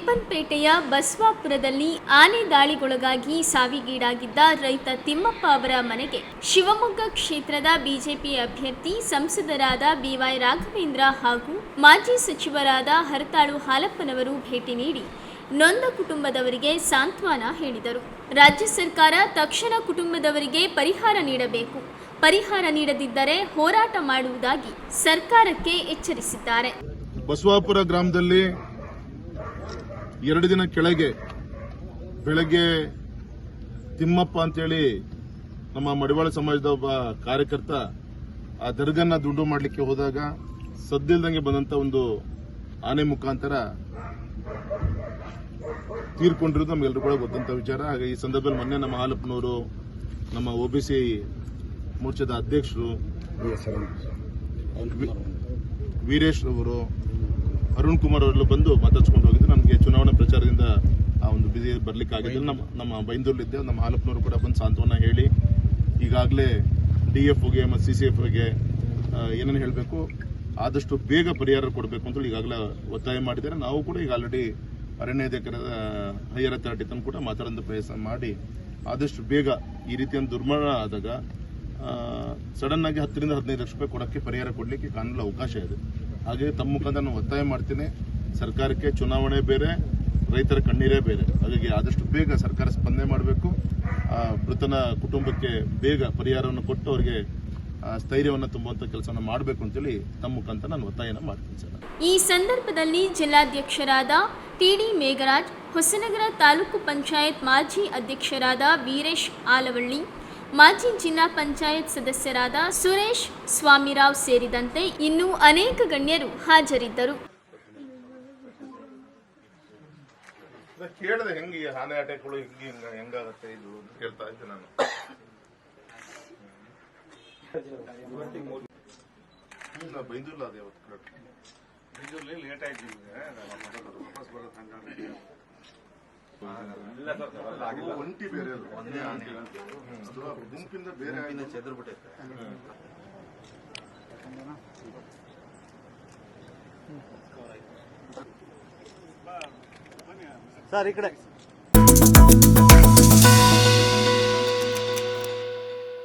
ರಿಪ್ಪನ್ಪೇಟೆಯ ಬಸವಾಪುರದಲ್ಲಿ ಆನೆ ದಾಳಿಗೊಳಗಾಗಿ ಸಾವಿಗೀಡಾಗಿದ್ದ ರೈತ ತಿಮ್ಮಪ್ಪ ಅವರ ಮನೆಗೆ ಶಿವಮೊಗ್ಗ ಕ್ಷೇತ್ರದ ಬಿಜೆಪಿ ಅಭ್ಯರ್ಥಿ ಸಂಸದರಾದ ಬಿವೈ ರಾಘವೇಂದ್ರ ಹಾಗೂ ಮಾಜಿ ಸಚಿವರಾದ ಹರತಾಳು ಹಾಲಪ್ಪನವರು ಭೇಟಿ ನೀಡಿ ನೊಂದ ಕುಟುಂಬದವರಿಗೆ ಸಾಂತ್ವನ ಹೇಳಿದರು. ರಾಜ್ಯ ಸರ್ಕಾರ ತಕ್ಷಣ ಕುಟುಂಬದವರಿಗೆ ಪರಿಹಾರ ನೀಡಬೇಕು. ಪರಿಹಾರ ನೀಡದಿದ್ದರೆ ಹೋರಾಟ ಮಾಡುವುದಾಗಿ ಸರ್ಕಾರಕ್ಕೆ ಎಚ್ಚರಿಸಿದ್ದಾರೆ. ಬಸವಾಪುರ ಗ್ರಾಮದಲ್ಲಿ ಎರಡು ದಿನ ಕೆಳಗೆ ಬೆಳಗ್ಗೆ ತಿಮ್ಮಪ್ಪ ಅಂತೇಳಿ ನಮ್ಮ ಮಡಿವಾಳ ಸಮಾಜದ ಒಬ್ಬ ಕಾರ್ಯಕರ್ತ ಆ ದರ್ಗನ್ನ ದುಂಡು ಮಾಡಲಿಕ್ಕೆ ಹೋದಾಗ ಸದ್ದಿಲ್ದಂಗೆ ಬಂದಂತ ಒಂದು ಆನೆ ಮುಖಾಂತರ ತೀರ್ಕೊಂಡಿರೋದು ನಮಗೆಲ್ಲರೂ ಕೂಡ ಗೊತ್ತಂತ ವಿಚಾರ. ಹಾಗೆ ಈ ಸಂದರ್ಭದಲ್ಲಿ ಮೊನ್ನೆ ನಮ್ಮ ಹಾಲಪ್ಪನವರು ನಮ್ಮ ಒಬಿಸಿ ಮೋರ್ಚಾದ ಅಧ್ಯಕ್ಷರು ವೀರೇಶ್ ಅವರು ಅರುಣ್ ಕುಮಾರ್ ಅವರೆಲ್ಲ ಬಂದು ಮಾತಾಡ್ಸ್ಕೊಂಡು ಹೋಗಿದ್ದು ನಮಗೆ ಚುನಾವಣಾ ಪ್ರಚಾರದಿಂದ ಆ ಒಂದು ಬಿಸಿ ಬರ್ಲಿಕ್ಕೆ ಆಗಿದ್ದು ನಮ್ಮ ನಮ್ಮ ಬೈಂದೂರ್ಲಿದ್ದೆ. ನಮ್ಮ ಹಾಲಪ್ಪನವರು ಕೂಡ ಬಂದು ಸಾಂತ್ವನ ಹೇಳಿ. ಈಗಾಗಲೇ ಡಿ ಎಫ್ಗೆ ಮತ್ತು ಸಿ ಸಿ ಎಫ್ಗೆ ಏನೇನು ಹೇಳಬೇಕು? ಆದಷ್ಟು ಬೇಗ ಪರಿಹಾರ ಕೊಡಬೇಕು ಅಂತೇಳಿ ಈಗಾಗಲೇ ಒತ್ತಾಯ ಮಾಡಿದ್ದಾರೆ. ನಾವು ಕೂಡ ಈಗ ಆಲ್ರೆಡಿ ಅರಣ್ಯ ಅಧಿಕಾರದ ಹೈಯರ್ ಅಥಾರಿಟಿ ತಂದು ಕೂಡ ಮಾತಾಡೋದು ಪ್ರಯತ್ನ ಮಾಡಿ ಆದಷ್ಟು ಬೇಗ ಈ ರೀತಿಯ ದುರ್ಮರಣ ಆದಾಗ ಸಡನ್ನಾಗಿ ಆಗಿ ಹತ್ತರಿಂದ ಹದಿನೈದು ಲಕ್ಷ ರೂಪಾಯಿ ಕೊಡೋಕ್ಕೆ ಪರಿಹಾರ ಕೊಡಲಿಕ್ಕೆ ಕಾನೂನು ಅವಕಾಶ ಇದೆ. ಹಾಗೆ ತಮ್ಮ ಮುಖಾಂತರ ನಾನು ಒತ್ತಾಯ ಮಾಡ್ತೀನಿ. ಸರ್ಕಾರಕ್ಕೆ ಚುನಾವಣೆ ಬೇರೆ, ರೈತರ ಕಣ್ಣೀರೇ ಬೇರೆ. ಹಾಗಾಗಿ ಆದಷ್ಟು ಬೇಗ ಸರ್ಕಾರ ಸ್ಪಂದನೆ ಮಾಡಬೇಕು. ಮೃತನ ಕುಟುಂಬಕ್ಕೆ ಬೇಗ ಪರಿಹಾರವನ್ನು ಕೊಟ್ಟು ಅವರಿಗೆ ಸ್ಥೈರ್ಯವನ್ನು ತುಂಬುವಂತ ಕೆಲಸವನ್ನು ಮಾಡಬೇಕು ಅಂತೇಳಿ ತಮ್ಮ ಮುಖಾಂತರ ನಾನು ಒತ್ತಾಯನ ಮಾಡ್ತೀನಿ ಸರ್. ಈ ಸಂದರ್ಭದಲ್ಲಿ ಜಿಲ್ಲಾಧ್ಯಕ್ಷರಾದ ಟಿಡಿ ಮೇಘರಾಜ್, ಹೊಸನಗರ ತಾಲೂಕು ಪಂಚಾಯತ್ ಮಾಜಿ ಅಧ್ಯಕ್ಷರಾದ ವೀರೇಶ್ ಆಲವಳ್ಳಿ ಮಾಜಿ ಜಿಲ್ಲಾ ಪಂಚಾಯತ್ ಸದಸ್ಯರಾದ ಸುರೇಶ್ ಸ್ವಾಮಿರಾವ್ ಸೇರಿದಂತೆ ಇನ್ನೂ ಅನೇಕ ಗಣ್ಯರು ಹಾಜರಿದ್ದರು. ಕೇಳಿದೆ ಹೆಂಗೆ ಈ ಆನೆ ಅಟ್ಯಾಕ್ಗಳು ಹಿಂಗೆ ಹಿಂಗ ಹೆಂಗಾಗತ್ತೆ ಇದು ಅಂತ ಕೇಳ್ತಾ ಇದ್ದೆ ನಾನು. ಇಲ್ಲ, ಬೈಂದೂರ್ಲ ಅದೇ ಅವತ್ತು correct. ಇದರಲ್ಲಿ ಲೇಟ್ ಆಯ್ತು ನಿಮ್ಗೆ. ವಾಪಸ್ ಬರೋದು ಹಂಗಾಗಿ ಒಂಟಿ ಬೇರೆ ಅಲ್ಲ ಒಂದೇ ಆನೆ ಅದು ಗುಂಪಿಂದ ಬೇರೆ ಆಯ್ತು. ಸರ್ ಈ ಕಡೆ.